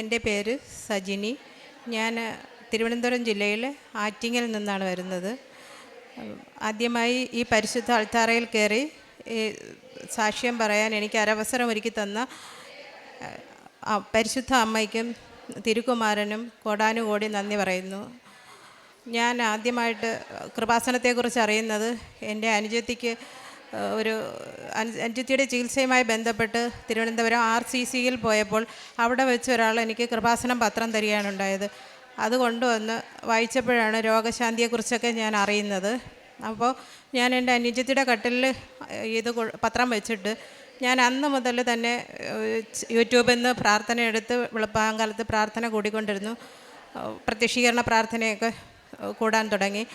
എന്റെ പേര് സജിനി. ഞാൻ തിരുവനന്തപുരം ജില്ലയിൽ ആറ്റിങ്ങിൽ നിന്നാണ് വരുന്നത്. ആദ്യമായി ഈ പരിശുദ്ധ അൾത്താറയിൽ കയറി ഈ സാക്ഷ്യം പറയാൻ എനിക്ക് ഒരവസരം ഒരുക്കി തന്ന പരിശുദ്ധ അമ്മയ്ക്കും തിരുക്കുമാരനും കോടാനുകോടി നന്ദി പറയുന്നു. ഞാൻ ആദ്യമായിട്ട് കൃപാസനത്തെക്കുറിച്ച് അറിയുന്നത് എന്റെ അനുജത്തിക്ക് ഒരു അനു- അനുജത്തിയുടെ ചികിത്സയുമായി ബന്ധപ്പെട്ട് തിരുവനന്തപുരം ആർ സി സിയിൽ പോയപ്പോൾ അവിടെ വെച്ച് ഒരാൾ എനിക്ക് കൃപാസനം പത്രം തരികയാണുണ്ടായത്. അത് കൊണ്ടുവന്ന് വായിച്ചപ്പോഴാണ് രോഗശാന്തിയെക്കുറിച്ചൊക്കെ ഞാൻ അറിയുന്നത്. അപ്പോൾ ഞാൻ എന്റെ അനുജത്തിയുടെ കട്ടിലിൽ ഇത് പത്രം വെച്ചിട്ട് ഞാൻ അന്ന് മുതൽ തന്നെ യൂട്യൂബിൽ നിന്ന് പ്രാർത്ഥന എടുത്ത് വെളുപ്പാങ്കാലത്ത് പ്രാർത്ഥന കൂടിക്കൊണ്ടിരുന്നു. പ്രത്യക്ഷീകരണ പ്രാർത്ഥനയൊക്കെ കൂടാൻ തുടങ്ങി.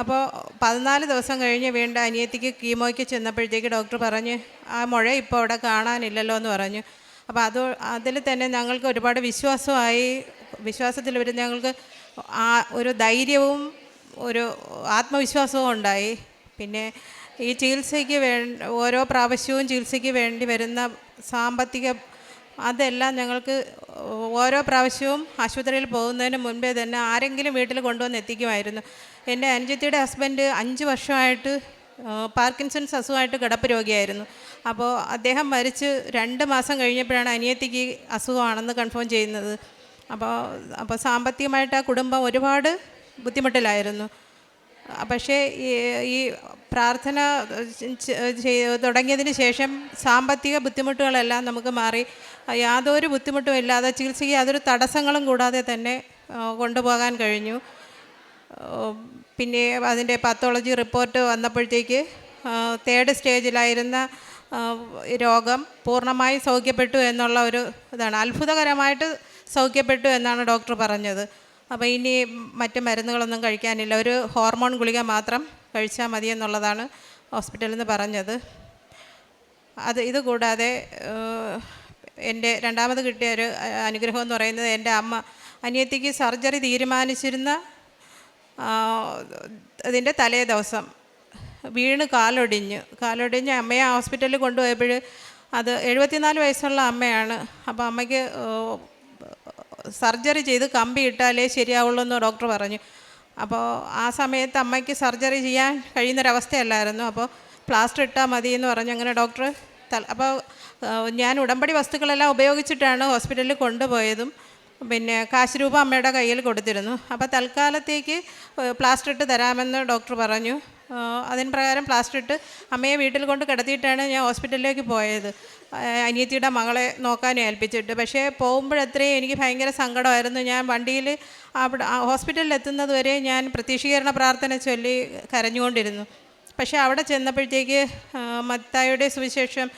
അപ്പോൾ പതിനാല് ദിവസം കഴിഞ്ഞ് വീണ്ടും അനിയത്തിക്ക് കീമോയ്ക്ക് ചെന്നപ്പോഴത്തേക്ക് ഡോക്ടർ പറഞ്ഞ് ആ മുഴ ഇപ്പോൾ അവിടെ കാണാനില്ലല്ലോ എന്ന് പറഞ്ഞു. അപ്പോൾ അത് അതിൽ തന്നെ ഞങ്ങൾക്ക് ഒരുപാട് വിശ്വാസമായി വിശ്വാസത്തിൽ വരുന്ന ഞങ്ങൾക്ക് ആ ഒരു ധൈര്യവും ഒരു ആത്മവിശ്വാസവും ഉണ്ടായി. പിന്നെ ഈ ചികിത്സയ്ക്ക് വേ ഓരോ പ്രാവശ്യവും ചികിത്സയ്ക്ക് വേണ്ടി വരുന്ന സാമ്പത്തിക അതെല്ലാം ഞങ്ങൾക്ക് ഓരോ പ്രാവശ്യവും ആശുപത്രിയിൽ പോകുന്നതിന് മുൻപേ തന്നെ ആരെങ്കിലും വീട്ടിൽ കൊണ്ടുവന്ന് എത്തിക്കുമായിരുന്നു. എന്റെ അനുജത്തിയുടെ ഹസ്ബൻഡ് അഞ്ച് വർഷമായിട്ട് പാർക്കിൻസൺസ് അസുഖമായിട്ട് കിടപ്പ് രോഗിയായിരുന്നു. അപ്പോൾ അദ്ദേഹം മരിച്ച് രണ്ട് മാസം കഴിഞ്ഞപ്പോഴാണ് അനിയത്തിക്ക് അസുഖമാണെന്ന് കൺഫേം ചെയ്യുന്നത്. അപ്പോൾ അപ്പോൾ സാമ്പത്തികമായിട്ട് ആ കുടുംബം ഒരുപാട് ബുദ്ധിമുട്ടിലായിരുന്നു. പക്ഷേ ഈ പ്രാർത്ഥന തുടങ്ങിയതിന് ശേഷം സാമ്പത്തിക ബുദ്ധിമുട്ടുകളെല്ലാം നമുക്ക് മാറി. യാതൊരു ബുദ്ധിമുട്ടും ഇല്ലാതെ ചികിത്സയ്ക്ക് യാതൊരു തടസ്സങ്ങളും കൂടാതെ തന്നെ കൊണ്ടുപോകാൻ കഴിഞ്ഞു. പിന്നെ അതിന്റെ പാത്തോളജി റിപ്പോർട്ട് വന്നപ്പോഴത്തേക്ക് തേർഡ് സ്റ്റേജിലായിരുന്ന രോഗം പൂർണമായി സൗഖ്യപ്പെട്ടു എന്നുള്ള ഒരു ഇതാണ്. അത്ഭുതകരമായിട്ട് സൗഖ്യപ്പെട്ടു എന്നാണ് ഡോക്ടർ പറഞ്ഞത്. അപ്പോൾ ഇനി മറ്റ് മരുന്നുകളൊന്നും കഴിക്കാനില്ല. ഒരു ഹോർമോൺ ഗുളിക മാത്രം കഴിച്ചാൽ മതി എന്നുള്ളതാണ് ഹോസ്പിറ്റലിൽ നിന്ന് പറഞ്ഞത്. അത് ഇത് കൂടാതെ എന്റെ രണ്ടാമത് കിട്ടിയ ഒരു അനുഗ്രഹം എന്ന് പറയുന്നത് എന്റെ അമ്മ അനിയത്തിക്ക് സർജറി തീരുമാനിച്ചിരുന്ന അതിന്റെ തലേ ദിവസം വീണ് കാലൊടിഞ്ഞ്. കാലൊടിഞ്ഞ് അമ്മയെ ഹോസ്പിറ്റലിൽ കൊണ്ടുപോയപ്പോൾ അത് എഴുപത്തിനാല് വയസ്സുള്ള അമ്മയാണ്. അപ്പോൾ അമ്മയ്ക്ക് സർജറി ചെയ്ത് കമ്പി ഇട്ടാലേ ശരിയാവുള്ളൂ എന്ന് ഡോക്ടർ പറഞ്ഞു. അപ്പോൾ ആ സമയത്ത് അമ്മയ്ക്ക് സർജറി ചെയ്യാൻ കഴിയുന്നൊരവസ്ഥയല്ലായിരുന്നു. അപ്പോൾ പ്ലാസ്റ്റർ ഇട്ടാൽ മതി എന്ന് പറഞ്ഞു അങ്ങനെ ഡോക്ടർ അപ്പോൾ ഞാൻ ഉടമ്പടി വസ്തുക്കളെല്ലാം ഉപയോഗിച്ചിട്ടാണ് ഹോസ്പിറ്റലിൽ കൊണ്ടുപോയതും. പിന്നെ കാശ് രൂപ അമ്മയുടെ കയ്യിൽ കൊടുത്തിരുന്നു. അപ്പോൾ തൽക്കാലത്തേക്ക് പ്ലാസ്റ്റർ ഇട്ട് തരാമെന്ന് ഡോക്ടർ പറഞ്ഞു. അതിന് പ്രകാരം പ്ലാസ്റ്റർ ഇട്ട് അമ്മയെ വീട്ടിൽ കൊണ്ട് കിടത്തിയിട്ടാണ് ഞാൻ ഹോസ്പിറ്റലിലേക്ക് പോയത്. അനിയത്തിയുടെ മകളെ നോക്കാനും ഏൽപ്പിച്ചിട്ട്. പക്ഷേ പോകുമ്പോഴത്രയും എനിക്ക് ഭയങ്കര സങ്കടമായിരുന്നു. ഞാൻ വണ്ടിയിൽ അവിടെ ഹോസ്പിറ്റലിൽ എത്തുന്നത് വരെ ഞാൻ പ്രത്യക്ഷീകരണ പ്രാർത്ഥന ചൊല്ലി കരഞ്ഞുകൊണ്ടിരുന്നു. പക്ഷേ അവിടെ ചെന്നപ്പോഴത്തേക്ക് മത്തായുടെ സുവിശേഷം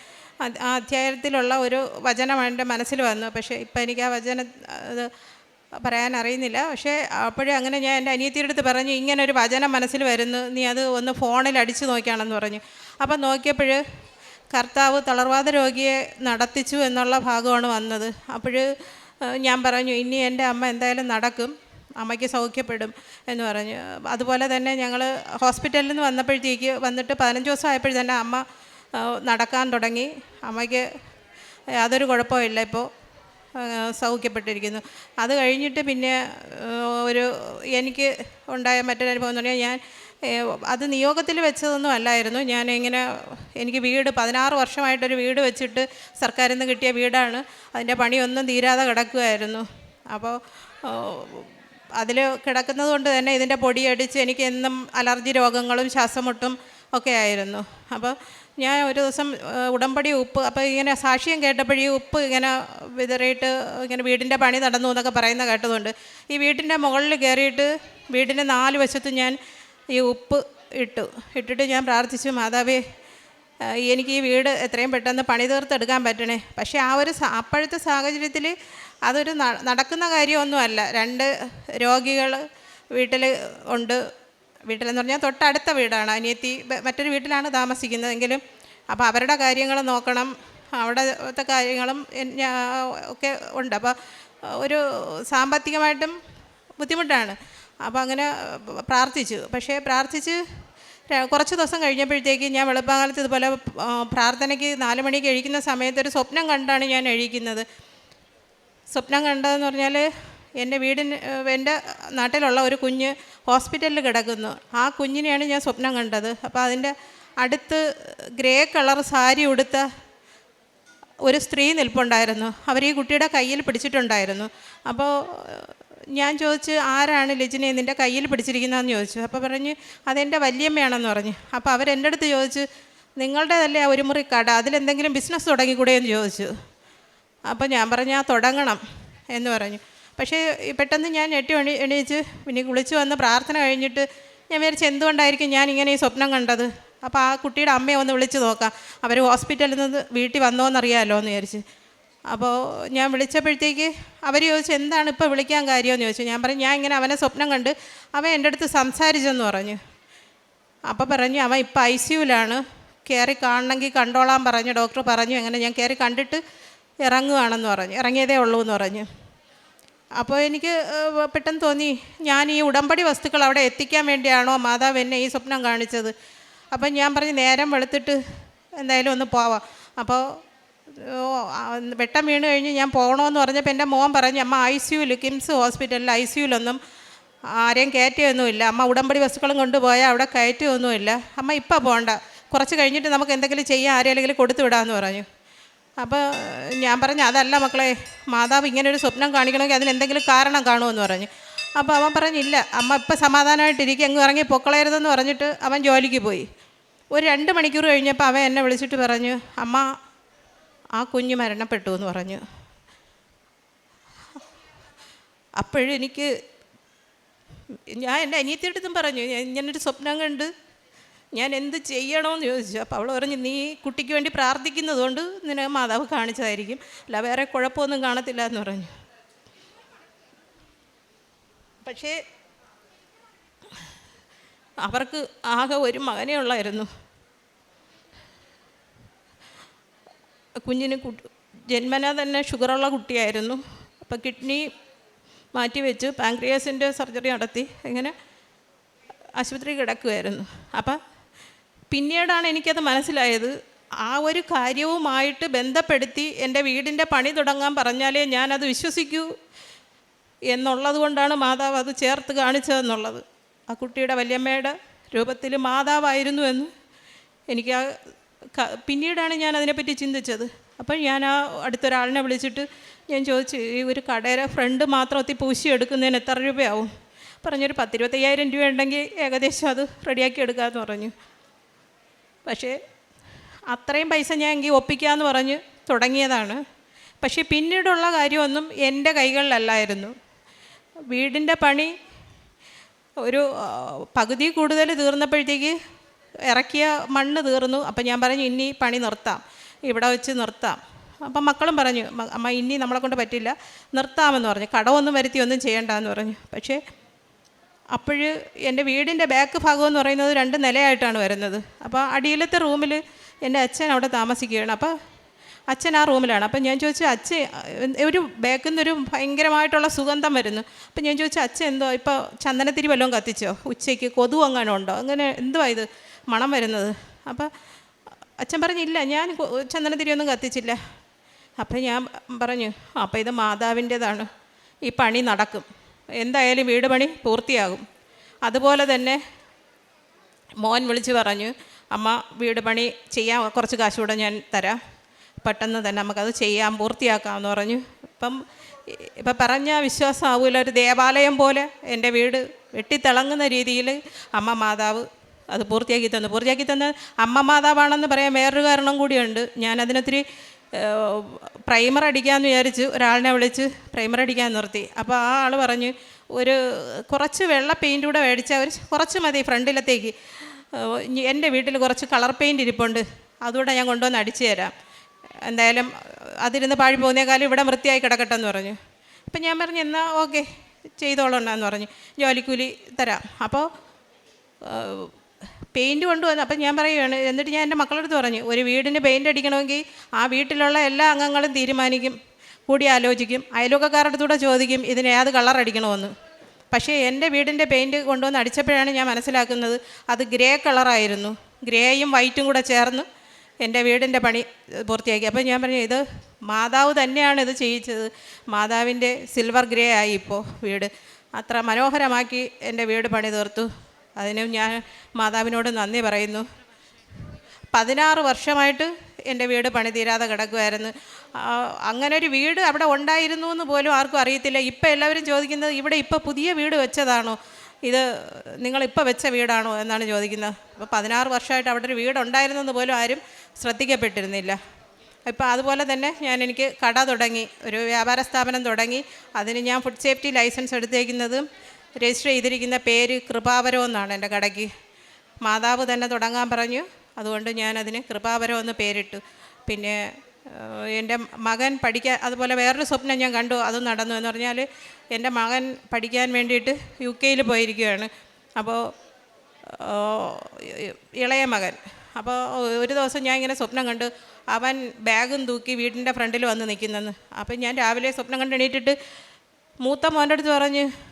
ആ അധ്യായത്തിലുള്ള ഒരു വചനം എന്റെ മനസ്സിൽ വന്നു. പക്ഷേ ഇപ്പം എനിക്ക് ആ വചനം അത് പറയാൻ അറിയുന്നില്ല. പക്ഷേ അപ്പോഴും അങ്ങനെ ഞാൻ എന്റെ അനിയത്തിയുടെ അടുത്ത് പറഞ്ഞു ഇങ്ങനെ ഒരു വചനം മനസ്സിൽ വരുന്നു. നീ അത് ഒന്ന് ഫോണിൽ അടിച്ചു നോക്കിയാണെന്ന് പറഞ്ഞു. അപ്പം നോക്കിയപ്പോൾ കർത്താവ് തളർവാദ രോഗിയെ നടത്തിച്ചു എന്നുള്ള ഭാഗമാണ് വന്നത്. അപ്പോൾ ഞാൻ പറഞ്ഞു ഇനി എന്റെ അമ്മ എന്തായാലും നടക്കും. അമ്മയ്ക്ക് സൗഖ്യപ്പെടും. എന്ന് പറഞ്ഞു. അതുപോലെ തന്നെ ഞങ്ങൾ ഹോസ്പിറ്റലിൽ നിന്ന് വന്നപ്പോഴത്തേക്ക് വന്നിട്ട് പതിനഞ്ച് ദിവസം ആയപ്പോൾ തന്നെ അമ്മ നടക്കാൻ തുടങ്ങി. അമ്മയ്ക്ക് യാതൊരു കുഴപ്പമില്ല ഇപ്പോൾ. സൗഖ്യപ്പെട്ടിരിക്കുന്നു. അത് കഴിഞ്ഞിട്ട് പിന്നെ ഒരു എനിക്ക് ഉണ്ടായ മറ്റൊരു അനുഭവം എന്ന് പറഞ്ഞാൽ ഞാൻ അത് നിയോഗത്തിൽ വെച്ചതൊന്നും അല്ലായിരുന്നു. ഞാൻ ഇങ്ങനെ എനിക്ക് വീട് പതിനാറ് വർഷമായിട്ടൊരു വീട് വെച്ചിട്ട് സർക്കാരിൽ നിന്ന് കിട്ടിയ വീടാണ്. അതിന്റെ പണിയൊന്നും തീരാതെ കിടക്കുമായിരുന്നു അപ്പോൾ അതിൽ കിടക്കുന്നത് കൊണ്ട് തന്നെ ഇതിന്റെ പൊടിയടിച്ച് എനിക്ക് എന്നും അലർജി രോഗങ്ങളും ശ്വാസമുട്ടും ഒക്കെ ആയിരുന്നു. അപ്പോൾ ഞാൻ ഒരു ദിവസം ഉടമ്പടി ഉപ്പ് അപ്പോൾ ഇങ്ങനെ സാക്ഷ്യം കേട്ടപ്പോഴേ ഉപ്പ് ഇങ്ങനെ വിതറിയിട്ട് ഇങ്ങനെ വീടിന്റെ പണി നടന്നു എന്നൊക്കെ പറയുന്ന കേട്ടതുകൊണ്ട് ഈ വീട്ടിന്റെ മുകളിൽ കയറിയിട്ട് വീടിന്റെ നാല് വശത്തും ഞാൻ ഈ ഉപ്പ് ഇട്ടു. ഇട്ടിട്ട് ഞാൻ പ്രാർത്ഥിച്ചു മാതാവേ എനിക്ക് ഈ വീട് എത്രയും പെട്ടെന്ന് പണി തീർത്തെടുക്കാൻ പറ്റണേ. പക്ഷേ ആ ഒരു അപ്പോഴത്തെ സാഹചര്യത്തിൽ അതൊരു നടക്കുന്ന കാര്യമൊന്നുമല്ല. രണ്ട് രോഗികൾ വീട്ടിൽ ഉണ്ട്. വീട്ടിലെന്ന് പറഞ്ഞാൽ തൊട്ടടുത്ത വീടാണ്. അനിയത്തി മറ്റൊരു വീട്ടിലാണ് താമസിക്കുന്നതെങ്കിലും അപ്പോൾ അവരുടെ കാര്യങ്ങൾ നോക്കണം. അവിടുത്തെ കാര്യങ്ങളും ഒക്കെ ഉണ്ട്. അപ്പോൾ ഒരു സാമ്പത്തികമായിട്ടും ബുദ്ധിമുട്ടാണ്. അപ്പോൾ അങ്ങനെ പ്രാർത്ഥിച്ചു. പക്ഷേ പ്രാർത്ഥിച്ച് കുറച്ച് ദിവസം കഴിഞ്ഞപ്പോഴത്തേക്ക് ഞാൻ വെളുപ്പാകാലത്ത് ഇതുപോലെ പ്രാർത്ഥനയ്ക്ക് നാല് മണിക്ക് എഴുതിക്കുന്ന സമയത്ത് ഒരു സ്വപ്നം കണ്ടാണ് ഞാൻ എഴുതിക്കുന്നത് സ്വപ്നം കണ്ടതെന്ന് പറഞ്ഞാൽ എന്റെ വീടിന് എന്റെ നാട്ടിലുള്ള ഒരു കുഞ്ഞ് ഹോസ്പിറ്റലിൽ കിടക്കുന്നു. ആ കുഞ്ഞിനെയാണ് ഞാൻ സ്വപ്നം കണ്ടത്. അപ്പോൾ അതിന്റെ അടുത്ത് ഗ്രേ കളർ സാരി ഉടുത്ത ഒരു സ്ത്രീ നിൽപ്പുണ്ടായിരുന്നു. അവർ ഈ കുട്ടിയുടെ കയ്യിൽ പിടിച്ചിട്ടുണ്ടായിരുന്നു. അപ്പോൾ ഞാൻ ചോദിച്ചു ആരാണ് ലിജിനെ നിന്റെ കയ്യിൽ പിടിച്ചിരിക്കുന്നതെന്ന് ചോദിച്ചു. അപ്പോൾ പറഞ്ഞ് അതെന്റെ വല്യമ്മയാണെന്ന് പറഞ്ഞു. അപ്പോൾ അവരെന്റെ അടുത്ത് ചോദിച്ചു നിങ്ങളുടേതല്ലേ ഒരു മുറി കട? അതിലെന്തെങ്കിലും ബിസിനസ് തുടങ്ങിക്കൂടെ? എന്ന് ചോദിച്ചു. അപ്പോൾ ഞാൻ പറഞ്ഞു ആ തുടങ്ങണം. എന്ന് പറഞ്ഞു. പക്ഷേ പെട്ടെന്ന് ഞാൻ ഞെട്ടി എണീ എണീച്ച് പിന്നെ കുളിച്ച് വന്ന് പ്രാർത്ഥന കഴിഞ്ഞിട്ട് ഞാൻ വിചാരിച്ചു എന്തുകൊണ്ടായിരിക്കും ഞാൻ ഇങ്ങനെ ഈ സ്വപ്നം കണ്ടത്? അപ്പോൾ ആ കുട്ടിയുടെ അമ്മയെ ഒന്ന് വിളിച്ച് നോക്കാം. അവർ ഹോസ്പിറ്റലിൽ നിന്ന് വീട്ടിൽ വന്നോന്നറിയാമല്ലോ എന്ന് വിചാരിച്ച്. അപ്പോൾ ഞാൻ വിളിച്ചപ്പോഴത്തേക്ക് അവർ ചോദിച്ചു എന്താണ് ഇപ്പോൾ വിളിക്കാൻ കാര്യമെന്ന് ചോദിച്ചു. ഞാൻ പറഞ്ഞു ഞാൻ ഇങ്ങനെ അവനെ സ്വപ്നം കണ്ട് അവൻ എന്റെ അടുത്ത് സംസാരിച്ചെന്ന് പറഞ്ഞു. അപ്പോൾ പറഞ്ഞു അവൻ ഇപ്പോൾ ഐ സിയുലാണ് കയറി കാണണമെങ്കിൽ കണ്ടോളാൻ പറഞ്ഞു. ഡോക്ടർ പറഞ്ഞു അങ്ങനെ ഞാൻ കയറി കണ്ടിട്ട് ഇറങ്ങുകയാണെന്ന് പറഞ്ഞു. ഇറങ്ങിയതേ ഉള്ളൂ എന്ന് പറഞ്ഞു. അപ്പോൾ എനിക്ക് പെട്ടെന്ന് തോന്നി ഞാൻ ഈ ഉടമ്പടി വസ്തുക്കൾ അവിടെ എത്തിക്കാൻ വേണ്ടിയാണോ മാതാവ് എന്നെ ഈ സ്വപ്നം കാണിച്ചത്? അപ്പം ഞാൻ പറഞ്ഞ് നേരം വെളുത്തിട്ട് എന്തായാലും ഒന്ന് പോവാം. അപ്പോൾ വെട്ടം വീണ് കഴിഞ്ഞ് ഞാൻ പോകണമെന്ന് പറഞ്ഞപ്പോൾ എന്റെ മോൻ പറഞ്ഞു അമ്മ ഐ സിയുയിൽ കിംസ് ഹോസ്പിറ്റലിൽ ഐ സിയുലൊന്നും ആരെയും കയറ്റിയൊന്നുമില്ല. അമ്മ ഉടമ്പടി വസ്തുക്കളും കൊണ്ടുപോയാൽ അവിടെ കയറ്റിയൊന്നുമില്ല. അമ്മ ഇപ്പം പോകണ്ട കുറച്ച് കഴിഞ്ഞിട്ട് നമുക്ക് എന്തെങ്കിലും ചെയ്യാൻ ആരെങ്കിലും കൊടുത്തു വിടാമെന്ന് പറഞ്ഞു. അപ്പോൾ ഞാൻ പറഞ്ഞു അതല്ല മക്കളെ മാതാവ് ഇങ്ങനെ ഒരു സ്വപ്നം കാണിക്കണമെങ്കിൽ അതിന് എന്തെങ്കിലും കാരണം കാണുമെന്ന് പറഞ്ഞു. അപ്പോൾ അവൻ പറഞ്ഞില്ല അമ്മ ഇപ്പം സമാധാനമായിട്ടിരിക്കുക അങ്ങ് ഇറങ്ങി പൊക്കളയരുതെന്ന് പറഞ്ഞിട്ട് അവൻ ജോലിക്ക് പോയി. ഒരു രണ്ട് മണിക്കൂർ കഴിഞ്ഞപ്പോൾ അവൻ എന്നെ വിളിച്ചിട്ട് പറഞ്ഞു അമ്മ ആ കുഞ്ഞ് മരണപ്പെട്ടു എന്ന് പറഞ്ഞു. അപ്പോഴെനിക്ക് ഞാൻ എന്റെ അനിയത്തിയുടെ അടുത്തും പറഞ്ഞു ഇങ്ങനൊരു സ്വപ്നം കണ്ട് ഞാൻ എന്ത് ചെയ്യണമെന്ന് ചോദിച്ചു. അപ്പോൾ അവൾ പറഞ്ഞു നീ കുട്ടിക്ക് വേണ്ടി പ്രാർത്ഥിക്കുന്നതുകൊണ്ട് നിനക്ക് മാതാവ് കാണിച്ചതായിരിക്കും. അല്ല വേറെ കുഴപ്പമൊന്നും കാണത്തില്ല എന്ന് പറഞ്ഞു. പക്ഷേ അവർക്ക് ആകെ ഒരു മകനേ ഉള്ളായിരുന്നു. കുഞ്ഞിന് ജന്മന തന്നെ ഷുഗറുള്ള കുട്ടിയായിരുന്നു. അപ്പോൾ കിഡ്നി മാറ്റി വെച്ച് പാങ്ക്രിയാസിന്റെ സർജറി നടത്തി അങ്ങനെ ആശുപത്രി കിടക്കുമായിരുന്നു അപ്പം പിന്നീടാണ് എനിക്കത് മനസ്സിലായത്. ആ ഒരു കാര്യവുമായിട്ട് ബന്ധപ്പെടുത്തി എന്റെ വീടിന്റെ പണി തുടങ്ങാൻ പറഞ്ഞാലേ ഞാനത് വിശ്വസിക്കൂ എന്നുള്ളത് കൊണ്ടാണ് മാതാവ് അത് ചേർത്ത് കാണിച്ചതെന്നുള്ളത്. ആ കുട്ടിയുടെ വല്യമ്മയുടെ രൂപത്തിൽ മാതാവായിരുന്നു എന്ന് എനിക്ക് ആ പിന്നീടാണ് ഞാൻ അതിനെപ്പറ്റി ചിന്തിച്ചത്. അപ്പോൾ ഞാൻ ആ അടുത്തൊരാളിനെ വിളിച്ചിട്ട് ഞാൻ ചോദിച്ചു ഈ ഒരു കടയുടെ ഫ്രണ്ട് മാത്രം ഒത്തി പൂശി എടുക്കുന്നതിന് എത്ര രൂപയാവും? പറഞ്ഞൊരു പത്തിരുപത്തയ്യായിരം രൂപ ഉണ്ടെങ്കിൽ ഏകദേശം അത് റെഡിയാക്കി എടുക്കാമെന്ന് പറഞ്ഞു. പക്ഷേ അത്രയും പൈസ ഞാൻ എങ്കിൽ ഒപ്പിക്കാമെന്ന് പറഞ്ഞ് തുടങ്ങിയതാണ്. പക്ഷേ പിന്നീടുള്ള കാര്യമൊന്നും എന്റെ കൈകളിലല്ലായിരുന്നു. വീടിന്റെ പണി ഒരു പകുതി കൂടുതൽ തീർന്നപ്പോഴത്തേക്ക് ഇറക്കിയ മണ്ണ് തീർന്നു. അപ്പം ഞാൻ പറഞ്ഞു ഇനി പണി നിർത്താം. ഇവിടെ വെച്ച് നിർത്താം. അപ്പം മക്കളും പറഞ്ഞു അമ്മ ഇനി നമ്മളെ കൊണ്ട് പറ്റില്ല. നിർത്താമെന്ന് പറഞ്ഞു. കടമൊന്നും വരുത്തി ഒന്നും ചെയ്യണ്ടെന്ന് പറഞ്ഞു. പക്ഷേ അപ്പോൾ എന്റെ വീടിന്റെ ബാക്ക് ഭാഗം എന്ന് പറയുന്നത് രണ്ട് നിലയായിട്ടാണ് വരുന്നത്. അപ്പോൾ അടിയിലത്തെ റൂമിൽ എന്റെ അച്ഛൻ അവിടെ താമസിക്കുകയാണ്. അപ്പോൾ അച്ഛൻ ആ റൂമിലാണ്. അപ്പം ഞാൻ ചോദിച്ചു അച്ഛൻ ഒരു ബാക്കിൽ നിന്നൊരു ഭയങ്കരമായിട്ടുള്ള സുഗന്ധം വരുന്നു. അപ്പം ഞാൻ ചോദിച്ചു അച്ഛൻ എന്തോ ഇപ്പോൾ ചന്ദനത്തിരി വല്ലതും കത്തിച്ചോ? ഉച്ചയ്ക്ക് കൊതു അങ്ങനെ ഉണ്ടോ? അങ്ങനെ എന്തുവാ ഇത്? മണം വരുന്നത്. അപ്പോൾ അച്ഛൻ പറഞ്ഞില്ല ഞാൻ ചന്ദനത്തിരി ഒന്നും കത്തിച്ചില്ല. അപ്പം ഞാൻ പറഞ്ഞു അപ്പം ഇത് മാതാവിന്റേതാണ്. ഈ പണി നടക്കും. എന്തായാലും വീട് പണി പൂർത്തിയാകും. അതുപോലെ തന്നെ മോൻ വിളിച്ച് പറഞ്ഞു അമ്മ വീട് പണി ചെയ്യാൻ കുറച്ച് കാശ് കൂടെ ഞാൻ തരാം. പെട്ടെന്ന് തന്നെ നമുക്കത് ചെയ്യാം പൂർത്തിയാക്കാമെന്ന് പറഞ്ഞു. ഇപ്പം ഇപ്പം പറഞ്ഞ വിശ്വാസമാവില്ല ഒരു ദേവാലയം പോലെ എന്റെ വീട് വെട്ടിത്തിളങ്ങുന്ന രീതിയിൽ അമ്മ മാതാവ് അത് പൂർത്തിയാക്കി തന്നു. പൂർത്തിയാക്കി തന്ന അമ്മ മാതാവാണെന്ന് പറയാൻ വേറൊരു കാരണം കൂടിയുണ്ട്. ഞാൻ അതിനൊത്തിരി പ്രൈമർ അടിക്കാമെന്ന് വിചാരിച്ച് ഒരാളിനെ വിളിച്ച് പ്രൈമർ അടിക്കാൻ നിർത്തി. അപ്പോൾ ആ ആൾ പറഞ്ഞു ഒരു കുറച്ച് വെള്ള പെയിന്റ് കൂടെ മേടിച്ചാൽ ഒരു കുറച്ച് മതി ഫ്രണ്ടിലത്തേക്ക്. എന്റെ വീട്ടിൽ കുറച്ച് കളർ പെയിന്റ് ഇരിപ്പുണ്ട്. അതുകൂടെ ഞാൻ കൊണ്ടുവന്ന് അടിച്ചു തരാം. എന്തായാലും അതിരുന്ന് പാഴി പോകുന്നേക്കാളും ഇവിടെ വൃത്തിയായി കിടക്കട്ടെ എന്ന് പറഞ്ഞു. അപ്പം ഞാൻ പറഞ്ഞു എന്നാൽ ഓക്കെ ചെയ്തോളണ്ടെന്ന് പറഞ്ഞു. ജോലിക്കൂലി തരാം. അപ്പോൾ പെയിന്റ് കൊണ്ടുവന്നു അപ്പം ഞാൻ പറയുകയാണ് എന്നിട്ട് ഞാൻ എന്റെ മക്കളുടെ അടുത്ത് പറഞ്ഞു ഒരു വീടിന് പെയിന്റ് അടിക്കണമെങ്കിൽ ആ വീട്ടിലുള്ള എല്ലാ അംഗങ്ങളും തീരുമാനിക്കും കൂടി ആലോചിക്കും അയൽവക്കക്കാരുടെ അടുത്തൂടെ ചോദിക്കും ഇതിന് ഏത് കളർ അടിക്കണമെന്ന്. പക്ഷേ എന്റെ വീടിന്റെ പെയിന്റ് കൊണ്ടുവന്ന് അടിച്ചപ്പോഴാണ് ഞാൻ മനസ്സിലാക്കുന്നത് അത് ഗ്രേ കളറായിരുന്നു ഗ്രേയും വൈറ്റും കൂടെ ചേർന്ന് എന്റെ വീടിന്റെ പണി പൂർത്തിയാക്കി. അപ്പോൾ ഞാൻ പറഞ്ഞു ഇത് മാതാവ് തന്നെയാണ് ഇത് ചെയ്യിച്ചത് മാതാവിന്റെ സിൽവർ ഗ്രേ ആയി ഇപ്പോൾ വീട്. അത്ര മനോഹരമാക്കി എന്റെ വീട് പണി തീർത്തു. അതിനും ഞാൻ മാതാവിനോട് നന്ദി പറയുന്നു. പതിനാറ് വർഷമായിട്ട് എന്റെ വീട് പണി തീരാതെ കിടക്കുമായിരുന്നു അങ്ങനെ ഒരു വീട് അവിടെ ഉണ്ടായിരുന്നു എന്ന് പോലും ആർക്കും അറിയത്തില്ല. ഇപ്പം എല്ലാവരും ചോദിക്കുന്നത് ഇവിടെ ഇപ്പോൾ പുതിയ വീട് വെച്ചതാണോ? ഇത് നിങ്ങളിപ്പോൾ വെച്ച വീടാണോ? എന്നാണ് ചോദിക്കുന്നത്. അപ്പോൾ പതിനാറ് വർഷമായിട്ട് അവിടെ ഒരു വീടുണ്ടായിരുന്നെന്ന് പോലും ആരും ശ്രദ്ധിക്കപ്പെട്ടിരുന്നില്ല. ഇപ്പം അതുപോലെ തന്നെ ഞാൻ എനിക്ക് കട തുടങ്ങി ഒരു വ്യാപാര സ്ഥാപനം തുടങ്ങി. അതിന് ഞാൻ ഫുഡ് സേഫ്റ്റി ലൈസൻസ് എടുത്തേക്കുന്നതും. രജിസ്റ്റർ ചെയ്തിരിക്കുന്ന പേര് കൃപാവരോ എന്നാണ് എന്റെ കടയ്ക്ക്. മാതാവ് തന്നെ തുടങ്ങാൻ പറഞ്ഞു. അതുകൊണ്ട് ഞാനതിന് കൃപാവരോ എന്ന് പേരിട്ടു. പിന്നെ എന്റെ മകൻ പഠിക്കാൻ അതുപോലെ വേറൊരു സ്വപ്നം ഞാൻ കണ്ടു. അത് നടന്നു എന്ന് പറഞ്ഞാൽ എന്റെ മകൻ പഠിക്കാൻ വേണ്ടിയിട്ട് യു കെയിൽ പോയിരിക്കുകയാണ്. അപ്പോൾ ഇളയ മകൻ. അപ്പോൾ ഒരു ദിവസം ഞാൻ ഇങ്ങനെ സ്വപ്നം കണ്ടു. അവൻ ബാഗും തൂക്കി വീടിന്റെ ഫ്രണ്ടിൽ വന്ന് നിൽക്കുന്നെന്ന്. അപ്പം ഞാൻ രാവിലെ സ്വപ്നം കണ്ട് എണീറ്റിട്ട് മൂത്ത മോന്റെ അടുത്ത് പറഞ്ഞ്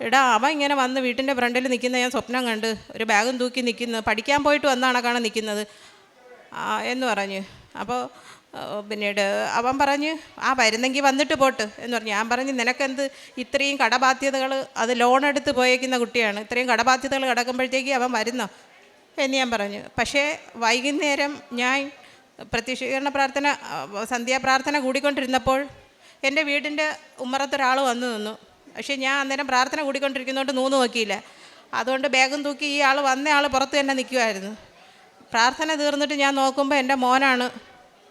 എടാ അവൻ ഇങ്ങനെ വന്ന് വീട്ടിന്റെ ഫ്രണ്ടിൽ നിൽക്കുന്ന ഞാൻ സ്വപ്നം കണ്ട് ഒരു ബാഗും തൂക്കി നിൽക്കുന്നത് പഠിക്കാൻ പോയിട്ട് വന്നാണ് കാണാൻ നിൽക്കുന്നത് എന്ന് പറഞ്ഞ്. അപ്പോൾ പിന്നീട് അവൻ പറഞ്ഞ് ആ വരുന്നെങ്കിൽ വന്നിട്ട് പോട്ട് എന്ന് പറഞ്ഞു. ഞാൻ പറഞ്ഞ് നിനക്കെന്ത് ഇത്രയും കടബാധ്യതകൾ? അത് ലോൺ എടുത്ത് പോയേക്കുന്ന കുട്ടിയാണ്. ഇത്രയും കടബാധ്യതകൾ കിടക്കുമ്പോഴത്തേക്ക് അവൻ വരുന്നോ? എന്ന് ഞാൻ പറഞ്ഞു. പക്ഷേ വൈകുന്നേരം ഞാൻ പ്രത്യക്ഷീകരണ പ്രാർത്ഥന സന്ധ്യാപ്രാർത്ഥന കൂടിക്കൊണ്ടിരുന്നപ്പോൾ എന്റെ വീടിന്റെ ഉമ്മറത്തൊരാൾ വന്നു നിന്നു. പക്ഷേ ഞാൻ അന്നേരം പ്രാർത്ഥന കൂടിക്കൊണ്ടിരിക്കുന്നതുകൊണ്ട് നൂന്ന് നോക്കിയില്ല. അതുകൊണ്ട് ബാഗും തൂക്കി ഈ ആൾ വന്ന ആൾ പുറത്ത് തന്നെ നിൽക്കുമായിരുന്നു പ്രാർത്ഥന തീർന്നിട്ട് ഞാൻ നോക്കുമ്പോൾ എന്റെ മോനാണ്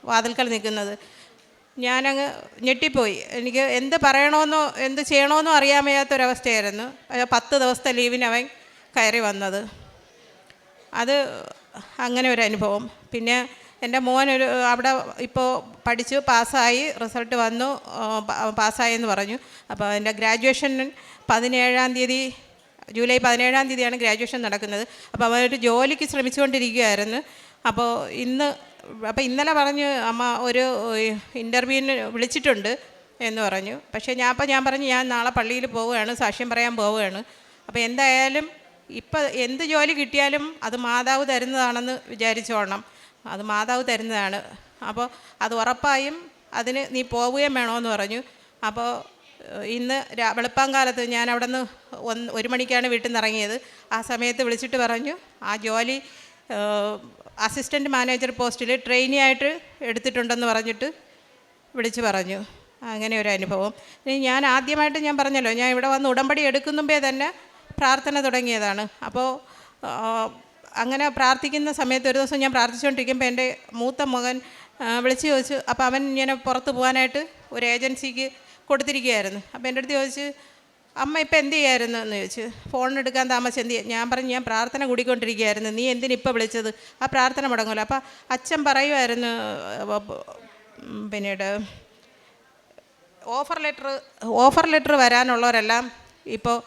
വാതിൽക്കൽ നിൽക്കുന്നത്. ഞാനങ്ങ് ഞെട്ടിപ്പോയി. എനിക്ക് എന്ത് പറയണമെന്നോ എന്ത് ചെയ്യണമെന്നോ അറിയാൻ വയ്യാത്തൊരവസ്ഥയായിരുന്നു. പത്ത് ദിവസത്തെ ലീവിന് അവൻ കയറി വന്നത്. അത് അങ്ങനെ ഒരു അനുഭവം. പിന്നെ എന്റെ മോൻ ഒരു അവിടെ ഇപ്പോൾ പഠിച്ചു പാസ്സായി റിസൾട്ട് വന്നു പാസ്സായെന്ന് പറഞ്ഞു. അപ്പോൾ എന്റെ ഗ്രാജുവേഷൻ പതിനേഴാം തീയതി ജൂലൈ പതിനേഴാം തീയതിയാണ് ഗ്രാജുവേഷൻ നടക്കുന്നത്. അപ്പോൾ അവനൊരു ജോലിക്ക് ശ്രമിച്ചുകൊണ്ടിരിക്കുകയായിരുന്നു അപ്പോൾ ഇന്ന് അപ്പോൾ ഇന്നലെ പറഞ്ഞു അമ്മ ഒരു ഇന്റർവ്യൂവിന് വിളിച്ചിട്ടുണ്ട് എന്ന് പറഞ്ഞു. പക്ഷേ ഞാൻ അപ്പോൾ ഞാൻ പറഞ്ഞു ഞാൻ നാളെ പള്ളിയിൽ പോവുകയാണ് സാക്ഷ്യം പറയാൻ പോവുകയാണ്. അപ്പോൾ എന്തായാലും ഇപ്പം എന്ത് ജോലി കിട്ടിയാലും അത് മാതാവ് തരുന്നതാണെന്ന് വിചാരിച്ചോളണം അത് മാതാവ് തരുന്നതാണ്. അപ്പോൾ അത് ഉറപ്പായും അതിന് നീ പോവുകയും വേണമെന്ന് പറഞ്ഞു. അപ്പോൾ ഇന്ന് വെളുപ്പാങ്കാലത്ത് ഞാൻ അവിടെ നിന്ന് ഒന്ന് ഒരു മണിക്കാണ് വീട്ടിൽ നിന്ന് ഇറങ്ങിയത്. ആ സമയത്ത് വിളിച്ചിട്ട് പറഞ്ഞു ആ ജോലി അസിസ്റ്റന്റ് മാനേജർ പോസ്റ്റിൽ ട്രെയിനി ആയിട്ട് എടുത്തിട്ടുണ്ടെന്ന് പറഞ്ഞിട്ട് വിളിച്ച് പറഞ്ഞു. അങ്ങനെ ഒരു അനുഭവം. ഇനി ഞാൻ ആദ്യമായിട്ട് ഞാൻ പറഞ്ഞല്ലോ ഞാൻ ഇവിടെ വന്ന് ഉടമ്പടി എടുക്കുന്നുമ്പേ തന്നെ പ്രാർത്ഥന തുടങ്ങിയതാണ്. അപ്പോൾ അങ്ങനെ പ്രാർത്ഥിക്കുന്ന സമയത്ത് ഒരു ദിവസം ഞാൻ പ്രാർത്ഥിച്ചുകൊണ്ടിരിക്കുമ്പോൾ എന്റെ മൂത്ത മകൻ വിളിച്ച് ചോദിച്ചു അപ്പോൾ അവൻ ഇങ്ങനെ പുറത്ത് പോകാനായിട്ട് ഒരു ഏജൻസിക്ക് കൊടുത്തിരിക്കുകയായിരുന്നു. അപ്പോൾ എന്റെ അടുത്ത് ചോദിച്ചു അമ്മ ഇപ്പം എന്ത് ചെയ്യായിരുന്നു? എന്ന് ചോദിച്ചു ഫോൺ എടുക്കാൻ താമസം എന്ത് ഞാൻ പറഞ്ഞു ഞാൻ പ്രാർത്ഥന കൂടിക്കൊണ്ടിരിക്കുകയായിരുന്നു. നീ എന്തിനിപ്പോൾ വിളിച്ചത്? ആ പ്രാർത്ഥന മുടങ്ങുമല്ലോ അപ്പോൾ അച്ഛൻ പറയുമായിരുന്നു പിന്നീട് ഓഫർ ലെറ്റർ ഓഫർ ലെറ്റർ വരാനുള്ളവരെല്ലാം ഇപ്പോൾ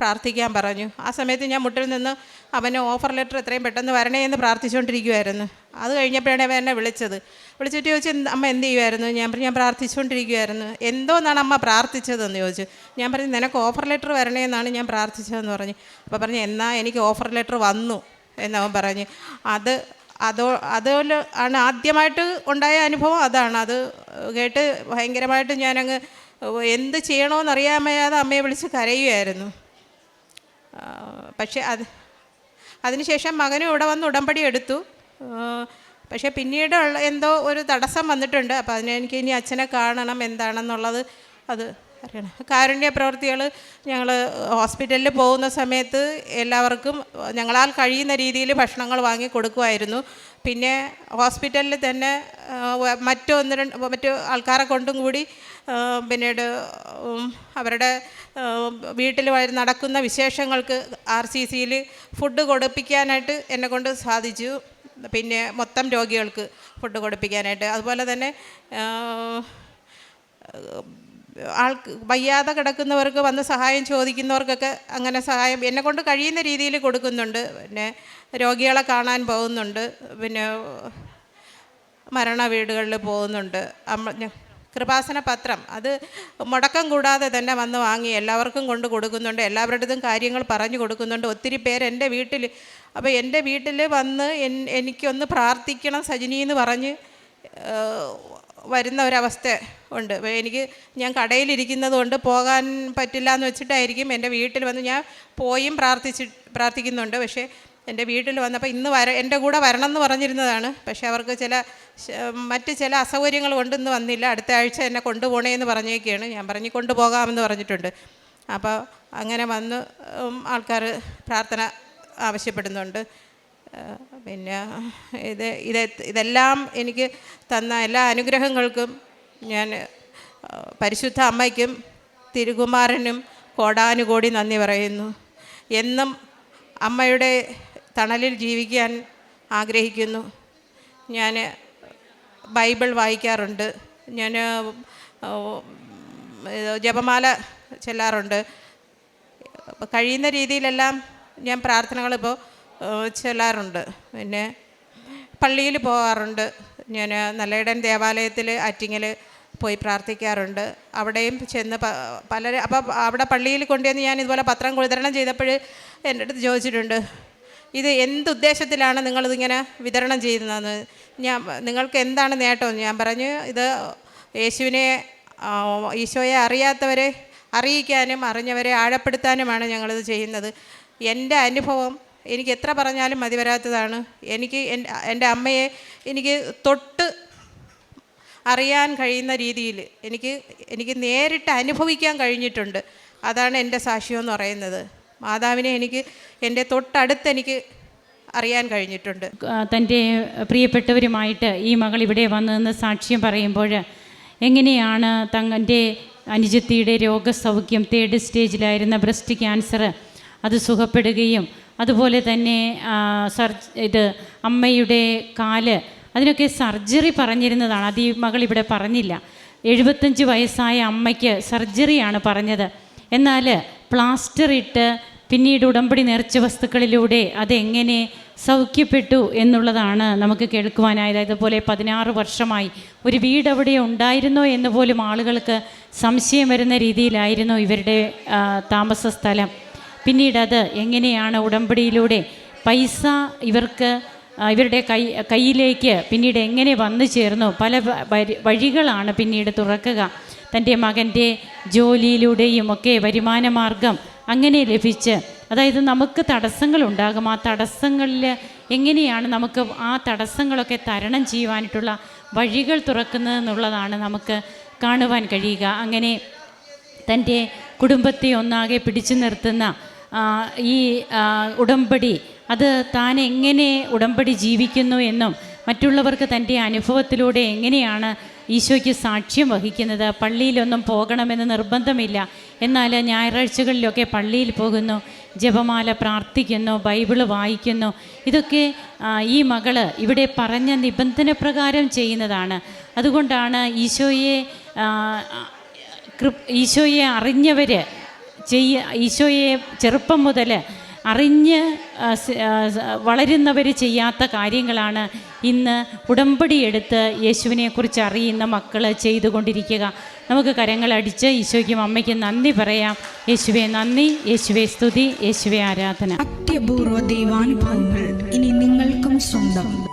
പ്രാർത്ഥിക്കാൻ പറഞ്ഞു. ആ സമയത്ത് ഞാൻ മുട്ടിൽ നിന്ന് അവന് ഓഫർ ലെറ്റർ എത്രയും പെട്ടെന്ന് വരണേ എന്ന് പ്രാർത്ഥിച്ചുകൊണ്ടിരിക്കുമായിരുന്നു അത് കഴിഞ്ഞപ്പോഴാണ് അവൻ എന്നെ വിളിച്ചത്. വിളിച്ചിട്ട് ചോദിച്ചു അമ്മ എന്ത് ചെയ്യുമായിരുന്നു ഞാൻ പറഞ്ഞു ഞാൻ പ്രാർത്ഥിച്ചുകൊണ്ടിരിക്കുമായിരുന്നു എന്തോന്നാണ് അമ്മ പ്രാർത്ഥിച്ചതെന്ന് ചോദിച്ചു. ഞാൻ പറഞ്ഞു നിനക്ക് ഓഫർ ലെറ്റർ വരണേ എന്നാണ് ഞാൻ പ്രാർത്ഥിച്ചതെന്ന് പറഞ്ഞു. അപ്പോൾ പറഞ്ഞു എന്നാൽ എനിക്ക് ഓഫർ ലെറ്റർ വന്നു എന്നവൻ പറഞ്ഞു. അത് അതോ അതുപോലെ ആണ് ആദ്യമായിട്ട് ഉണ്ടായ അനുഭവം അതാണ്. അത് കേട്ട് ഭയങ്കരമായിട്ട് ഞാനങ്ങ് എന്ത് ചെയ്യണമെന്ന് അറിയാമയാതെ അമ്മയെ വിളിച്ച് കരയുമായിരുന്നു പക്ഷേ അത് അതിനുശേഷം മകനും ഇവിടെ വന്ന് ഉടമ്പടി എടുത്തു. പക്ഷേ പിന്നീട് ഉള്ള എന്തോ ഒരു തടസ്സം വന്നിട്ടുണ്ട്. അപ്പോൾ അതിന് എനിക്ക് ഇനി അച്ഛനെ കാണണം എന്താണെന്നുള്ളത് അത് അറിയണം. കാരുണ്യ പ്രവൃത്തികൾ ഞങ്ങൾ ഹോസ്പിറ്റലിൽ പോകുന്ന സമയത്ത് എല്ലാവർക്കും ഞങ്ങളാൽ കഴിയുന്ന രീതിയിൽ ഭക്ഷണങ്ങൾ വാങ്ങി കൊടുക്കുമായിരുന്നു. പിന്നെ ഹോസ്പിറ്റലിൽ തന്നെ മറ്റു ഒന്ന് രണ്ട് മറ്റു ആൾക്കാരെ കൊണ്ടും കൂടി പിന്നീട് അവരുടെ വീട്ടിൽ നടക്കുന്ന വിശേഷങ്ങൾക്ക് ആർ സി സിയിൽ ഫുഡ് കൊടുപ്പിക്കാനായിട്ട് എന്നെ കൊണ്ട് സാധിച്ചു. പിന്നെ മൊത്തം രോഗികൾക്ക് ഫുഡ് കൊടുപ്പിക്കാനായിട്ട്. അതുപോലെ തന്നെ ആൾ വയ്യാതെ കിടക്കുന്നവർക്ക് വന്ന് സഹായം ചോദിക്കുന്നവർക്കൊക്കെ അങ്ങനെ സഹായം എന്നെ കൊണ്ട് കഴിയുന്ന രീതിയിൽ കൊടുക്കുന്നുണ്ട്. പിന്നെ രോഗികളെ കാണാൻ പോകുന്നുണ്ട്. പിന്നെ മരണ വീടുകളിൽ പോകുന്നുണ്ട്. അമ്മ കൃപാസന പത്രം. അത് മുടക്കം കൂടാതെ തന്നെ വന്ന് വാങ്ങി എല്ലാവർക്കും കൊണ്ട് കൊടുക്കുന്നുണ്ട്. എല്ലാവരുടേതും കാര്യങ്ങൾ പറഞ്ഞു കൊടുക്കുന്നുണ്ട്. ഒത്തിരി പേർ എന്റെ വീട്ടിൽ അപ്പോൾ എന്റെ വീട്ടിൽ വന്ന് എനിക്കൊന്ന് പ്രാർത്ഥിക്കണം സജിനി എന്ന് പറഞ്ഞ് വരുന്ന ഒരവസ്ഥ ഉണ്ട്. എനിക്ക് ഞാൻ കടയിലിരിക്കുന്നത് കൊണ്ട് പോകാൻ പറ്റില്ല എന്ന് വെച്ചിട്ടായിരിക്കും എന്റെ വീട്ടിൽ വന്ന് ഞാൻ പോയും പ്രാർത്ഥിച്ച് പ്രാർത്ഥിക്കുന്നുണ്ട്. പക്ഷേ എന്റെ വീട്ടിൽ വന്നപ്പോൾ ഇന്ന് വര എന്റെ കൂടെ വരണം എന്ന് പറഞ്ഞിരുന്നതാണ്. പക്ഷേ അവർക്ക് ചില മറ്റ് ചില അസൗകര്യങ്ങൾ കൊണ്ട് ഇന്ന് വന്നില്ല. അടുത്ത ആഴ്ച എന്നെ കൊണ്ടുപോകണേ എന്ന് പറഞ്ഞേക്കാണ്. ഞാൻ പറഞ്ഞ് കൊണ്ടുപോകാമെന്ന് പറഞ്ഞിട്ടുണ്ട്. അപ്പോൾ അങ്ങനെ വന്ന് ആൾക്കാർ പ്രാർത്ഥന ആവശ്യപ്പെടുന്നുണ്ട്. പിന്നെ ഇത് ഇത് ഇതെല്ലാം എനിക്ക് തന്ന എല്ലാ അനുഗ്രഹങ്ങൾക്കും ഞാൻ പരിശുദ്ധ അമ്മയ്ക്കും തിരുകുമാരനും കോടാനുകോടി നന്ദി പറയുന്നു. എന്നും അമ്മയുടെ തണലിൽ ജീവിക്കാൻ ആഗ്രഹിക്കുന്നു. ഞാൻ ബൈബിൾ വായിക്കാറുണ്ട്. ഞാൻ ജപമാല ചെല്ലാറുണ്ട്. കഴിയുന്ന രീതിയിലെല്ലാം ഞാൻ പ്രാർത്ഥനകളിപ്പോൾ ചെല്ലാറുണ്ട്. പിന്നെ പള്ളിയിൽ പോകാറുണ്ട്. ഞാൻ നല്ലയിടൻ ദേവാലയത്തിൽ അറ്റിങ്ങിൽ പോയി പ്രാർത്ഥിക്കാറുണ്ട്. അവിടെയും ചെന്ന് പലരും അപ്പോൾ അവിടെ പള്ളിയിൽ കൊണ്ടുവന്ന് ഞാൻ ഇതുപോലെ പത്രം വിതരണം ചെയ്തപ്പോൾ എന്റെ അടുത്ത് ചോദിച്ചിട്ടുണ്ട് ഇത് എന്ത് ഉദ്ദേശത്തിലാണ് നിങ്ങളിതിങ്ങനെ വിതരണം ചെയ്യുന്നതെന്ന് ഞാൻ നിങ്ങൾക്ക് എന്താണ് നേട്ടം? ഞാൻ പറഞ്ഞു ഇത് യേശുവിനെ ഈശോയെ അറിയാത്തവരെ അറിയിക്കാനും അറിഞ്ഞവരെ ആഴപ്പെടുത്താനുമാണ് ഞങ്ങളിത് ചെയ്യുന്നത്. എന്റെ അനുഭവം എനിക്ക് എത്ര പറഞ്ഞാലും മതി വരാത്തതാണ് എനിക്ക് എന്റെ എന്റെ അമ്മയെ എനിക്ക് തൊട്ട് അറിയാൻ കഴിയുന്ന രീതിയിൽ എനിക്ക് എനിക്ക് നേരിട്ട് അനുഭവിക്കാൻ കഴിഞ്ഞിട്ടുണ്ട്. അതാണ് എന്റെ സാക്ഷ്യം എന്ന് പറയുന്നത്. മാതാവിനെ എനിക്ക് എന്റെ തൊട്ടടുത്ത് എനിക്ക് അറിയാൻ കഴിഞ്ഞിട്ടുണ്ട്. തന്റെ പ്രിയപ്പെട്ടവരുമായിട്ട് ഈ മകൾ ഇവിടെ വന്നു നിന്ന് സാക്ഷ്യം പറയുമ്പോൾ എങ്ങനെയാണ് തങ്ങന്റെ അനുജത്തിയുടെ രോഗസൗഖ്യം തേർഡ് സ്റ്റേജിലായിരുന്ന ബ്രസ്റ്റ് ക്യാൻസർ അത് സുഖപ്പെടുകയും അതുപോലെ തന്നെ സർജ് ഇത് അമ്മയുടെ കാൽ അതിനൊക്കെ സർജറി പറഞ്ഞിരുന്നതാണ്. അത് ഈ മകൾ ഇവിടെ പറഞ്ഞില്ല. എഴുപത്തഞ്ച് വയസ്സായ അമ്മയ്ക്ക് സർജറിയാണ് പറഞ്ഞത്. എന്നാൽ പ്ലാസ്റ്റർ ഇട്ട് പിന്നീട് ഉടമ്പടി നേർച്ച വസ്തുക്കളിലൂടെ അതെങ്ങനെ സൗഖ്യപ്പെട്ടു എന്നുള്ളതാണ് നമുക്ക് കേൾക്കുവാനായത്. അതുപോലെ പതിനാറ് വർഷമായി ഒരു വീട് അവിടെ ഉണ്ടായിരുന്നോ എന്ന് പോലും ആളുകൾക്ക് സംശയം വരുന്ന രീതിയിലായിരുന്നു ഇവരുടെ താമസ സ്ഥലം. പിന്നീട് അത് എങ്ങനെയാണ് ഉടമ്പടിയിലൂടെ പൈസ ഇവർക്ക് ഇവരുടെ കൈ കയ്യിലേക്ക് പിന്നീട് എങ്ങനെ വന്നു ചേർന്നു? പല വഴികളാണ് പിന്നീട് തുറക്കുക. തന്റെ മകന്റെ ജോലിയിലൂടെയും ഒക്കെ വരുമാന മാർഗം അങ്ങനെ ലഭിച്ച് അതായത് നമുക്ക് തടസ്സങ്ങളുണ്ടാകും. ആ തടസ്സങ്ങളിൽ എങ്ങനെയാണ് നമുക്ക് ആ തടസ്സങ്ങളൊക്കെ തരണം ചെയ്യുവാനായിട്ടുള്ള വഴികൾ തുറക്കുന്നതെന്നുള്ളതാണ് നമുക്ക് കാണുവാൻ കഴിയുക. അങ്ങനെ തന്റെ കുടുംബത്തെ ഒന്നാകെ പിടിച്ചു നിർത്തുന്ന ഈ ഉടമ്പടി അത് താൻ എങ്ങനെ ഉടമ്പടി ജീവിക്കുന്നു എന്നും മറ്റുള്ളവർക്ക് തന്റെ അനുഭവത്തിലൂടെ എങ്ങനെയാണ് ഈശോയ്ക്ക് സാക്ഷ്യം വഹിക്കുന്നത് പള്ളിയിലൊന്നും പോകണമെന്ന് നിർബന്ധമില്ല. എന്നാൽ ഞായറാഴ്ചകളിലൊക്കെ പള്ളിയിൽ പോകുന്നു ജപമാല പ്രാർത്ഥിക്കുന്നു ബൈബിൾ വായിക്കുന്നു. ഇതൊക്കെ ഈ മകൾ ഇവിടെ പറഞ്ഞ നിബന്ധന പ്രകാരം ചെയ്യുന്നതാണ്. അതുകൊണ്ടാണ് ഈശോയെ ഈശോയെ അറിഞ്ഞവർ ചെയ്യ ഈശോയെ ചെറുപ്പം മുതൽ അറിഞ്ഞ് വളരുന്നവർ ചെയ്യാത്ത കാര്യങ്ങളാണ് ഇന്ന് ഉടമ്പടി എടുത്ത് യേശുവിനെക്കുറിച്ച് അറിയുന്ന മക്കൾ ചെയ്തുകൊണ്ടിരിക്കുക. നമുക്ക് കരങ്ങളടിച്ച് ഈശോയ്ക്കും അമ്മയ്ക്കും നന്ദി പറയാം. യേശുവെ നന്ദി യേശുവെ സ്തുതി യേശുവെ ആരാധന. അത്യപൂർവ ദൈവാനുഭവങ്ങൾ ഇനി നിങ്ങൾക്കും സ്വന്തം.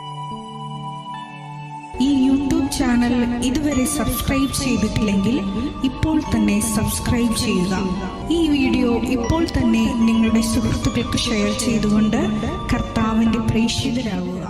ഈ യൂട്യൂബ് ചാനൽ ഇതുവരെ സബ്സ്ക്രൈബ് ചെയ്തിട്ടില്ലെങ്കിൽ ഇപ്പോൾ തന്നെ സബ്സ്ക്രൈബ് ചെയ്യുക. ഈ വീഡിയോ ഇപ്പോൾ തന്നെ നിങ്ങളുടെ സുഹൃത്തുക്കൾക്ക് ഷെയർ ചെയ്തുകൊണ്ട് കർത്താവിന്റെ പ്രേക്ഷിതരാകുക